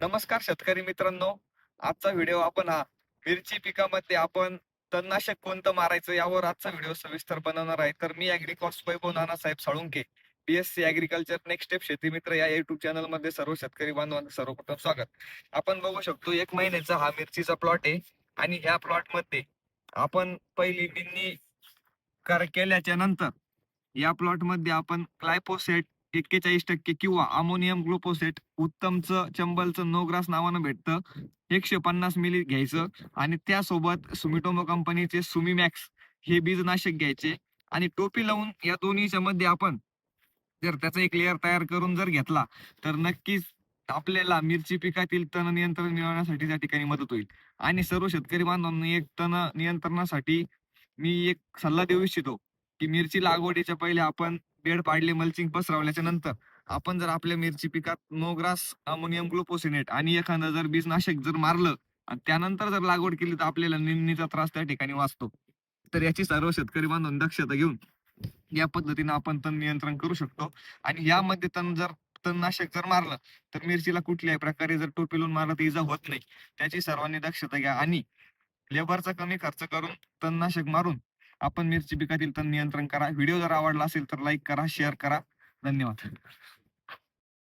नमस्कार शेतकरी मित्रांनो. आजचा व्हिडिओ आपण हा मिरची पिकामध्ये आपण तणनाशक कोणतं मारायचं यावर आजचा व्हिडिओ सविस्तर बनवणार आहे. तर मी अॅग्रिकॉस Vaibhav Nanasaheb Salunke BSc agriculture next step शेती मित्र या युट्यूब चॅनलमध्ये सर्व शेतकरी बांधवांचं सर्वप्रथम स्वागत. आपण बघू शकतो एक महिन्याचा हा मिरचीचा प्लॉट आहे आणि ह्या प्लॉटमध्ये आपण पहिली बिन्नी कर केल्याच्यानंतर या प्लॉटमध्ये आपण क्लायपोसेट एक्केचाळीस टक्के किंवा अमोनियम ग्लुकोसेट उत्तमचं चंबलचं नोग्रास नावानं भेटतं. एकशे पन्नास मिली घ्यायचं आणि त्यासोबत सुमिटोमो कंपनीचे सुमीमॅक्स हे बीजनाशक घ्यायचे. आणि टोपी लावून या दोन्हीच्या मध्ये आपण जर त्याचा एक लेअर तयार करून जर घेतला तर नक्कीच आपल्याला मिरची पिकातील तण नियंत्रण मिळवण्यासाठी त्या ठिकाणी मदत होईल. आणि सर्व शेतकरी बांधवांना एक तण नियंत्रणासाठी मी एक सल्ला देऊ इच्छितो की मिरची लागवडीच्या पहिले आपण बेड पाडले मल्चिंग पसरवल्याच्या नंतर आपण जर आपल्या मिरची पिकात नोग्रास अमोनियम ग्लुपोसिनेट आणि एखादं जर बीजनाशक जर मारलं आणि त्यानंतर जर लागवड केली तर आपल्याला निंदणीचा त्रास त्या ठिकाणी वाचतो. तर याची सर्व शेतकरी बांधून दक्षता घेऊन या पद्धतीने आपण तण नियंत्रण करू शकतो. आणि यामध्ये तण जर तणनाशक जर मारलं तर मिरचीला कुठल्याही प्रकारे जर टोपी लावून मारलं तर इजा होत नाही. त्याची सर्वांनी दक्षता घ्या आणि लेबरचा कमी खर्च करून तणनाशक मारून आपण मिरची पिकातील तण नियंत्रण करा. व्हिडिओ जर आवडला असेल तर लाईक करा शेअर करा. धन्यवाद.